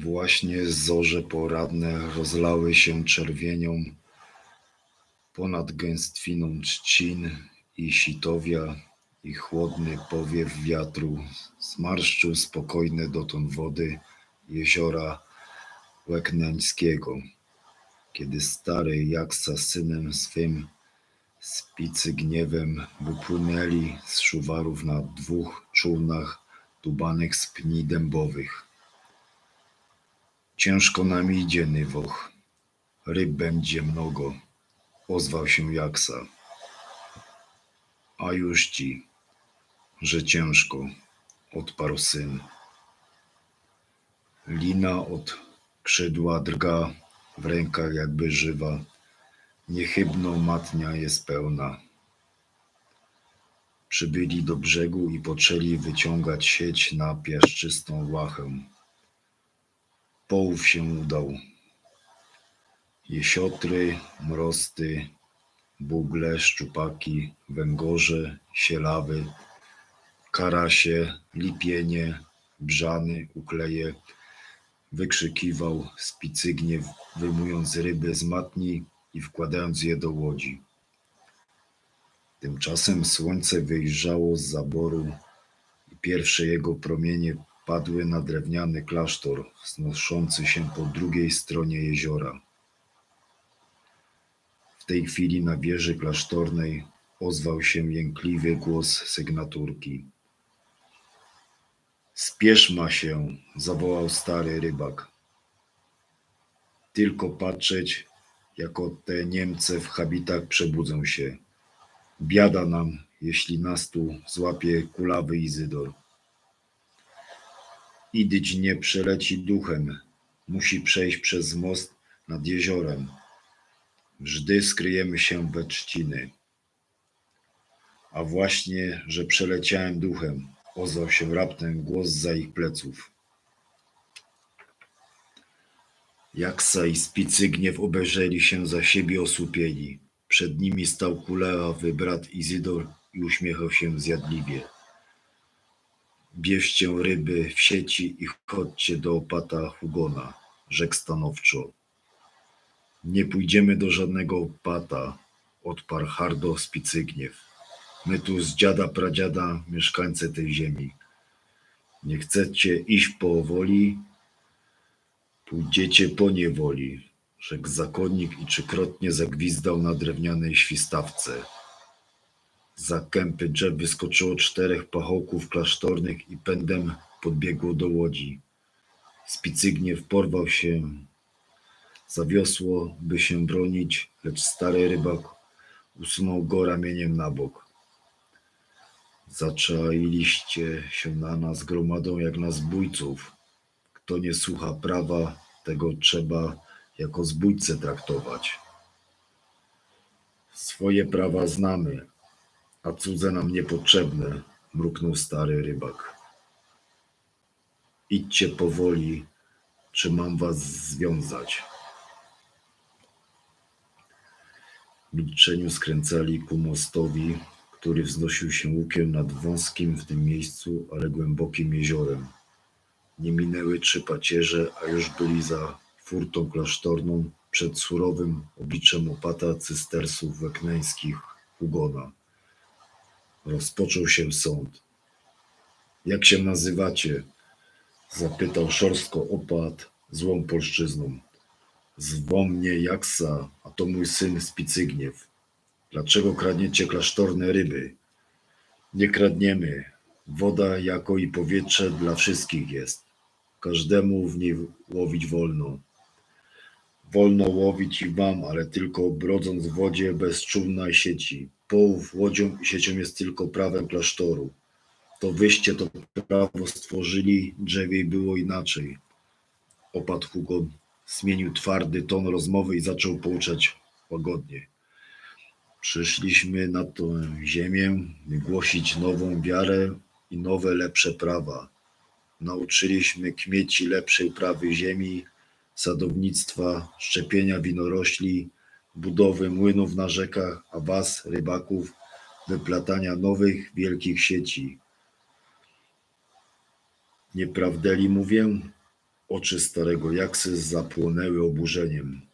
Właśnie zorze poradne rozlały się czerwienią ponad gęstwiną trzcin i sitowia i chłodny powiew wiatru zmarszczył spokojne dotąd wody jeziora Łekneńskiego, kiedy stary Jaksa z synem swym spicy gniewem wypłynęli z szuwarów na dwóch czółnach dubanych z pni dębowych. Ciężko nam idzie, Nywoch. Ryb będzie mnogo, ozwał się Jaksa. A już ci, że ciężko, odparł syn. Lina od krzydła drga, w rękach jakby żywa. Niechybno matnia jest pełna. Przybyli do brzegu i poczęli wyciągać sieć na piaszczystą łachę. Połów się udał. Jesiotry, mrosty, bugle, szczupaki, węgorze, sielawy, karasie, lipienie, brzany, ukleje, wykrzykiwał spicygnie, wyjmując ryby z matni i wkładając je do łodzi. Tymczasem słońce wyjrzało z zaboru i pierwsze jego promienie padły na drewniany klasztor wznoszący się po drugiej stronie jeziora. W tej chwili na wieży klasztornej ozwał się jękliwy głos sygnaturki. Spiesz ma się, zawołał stary rybak. Tylko patrzeć, jako te Niemce w habitach przebudzą się. Biada nam, jeśli nas tu złapie kulawy Izydor. Idyć nie przeleci duchem, musi przejść przez most nad jeziorem. Wżdy skryjemy się we trzciny. A właśnie, że przeleciałem duchem, ozwał się raptem głos za ich pleców. Jaksa i Spicygniew obejrzeli się za siebie osłupieni. Przed nimi stał kuleławy brat Izydor i uśmiechał się zjadliwie. Bierzcie ryby w sieci i chodźcie do opata Hugona, rzekł stanowczo. Nie pójdziemy do żadnego opata, odparł hardo Spicygniew. My tu z dziada pradziada mieszkańcy tej ziemi. Nie chcecie iść powoli, pójdziecie po niewoli, rzekł zakonnik i trzykrotnie zagwizdał na drewnianej świstawce. Za kępy drzew wyskoczyło czterech pachołków klasztornych i pędem podbiegło do łodzi. Spicygniew porwał się za wiosło, by się bronić, lecz stary rybak usunął go ramieniem na bok. Zaczailiście się na nas gromadą jak na zbójców. Kto nie słucha prawa, tego trzeba jako zbójcę traktować. Swoje prawa znamy, a cudze nam niepotrzebne, mruknął stary rybak. Idźcie powoli, czy mam was związać? W milczeniu skręcali ku mostowi, który wznosił się łukiem nad wąskim w tym miejscu, ale głębokim jeziorem. Nie minęły trzy pacierze, a już byli za furtą klasztorną przed surowym obliczem opata cystersów wekneńskich Hugona. Rozpoczął się sąd. Jak się nazywacie? Zapytał szorstko opat złą polszczyzną. Zwą mnie Jaksa, a to mój syn Spicygniew. Dlaczego kradniecie klasztorne ryby? Nie kradniemy. Woda, jako i powietrze dla wszystkich jest. Każdemu w niej łowić wolno. Wolno łowić i wam, ale tylko brodząc w wodzie bez czółna i sieci. Połów łodzią i siecią jest tylko prawem klasztoru. To wyście to prawo stworzyli, drzewiej było inaczej. Opadł Hugon, zmienił twardy ton rozmowy i zaczął pouczać łagodnie. Przyszliśmy na tę ziemię, by głosić nową wiarę i nowe, lepsze prawa. Nauczyliśmy kmieci lepszej prawy ziemi, sadownictwa, szczepienia winorośli, budowy młynów na rzekach, a was, rybaków, wyplatania nowych, wielkich sieci. Nieprawdeli mówię? Oczy starego Jaksy zapłonęły oburzeniem.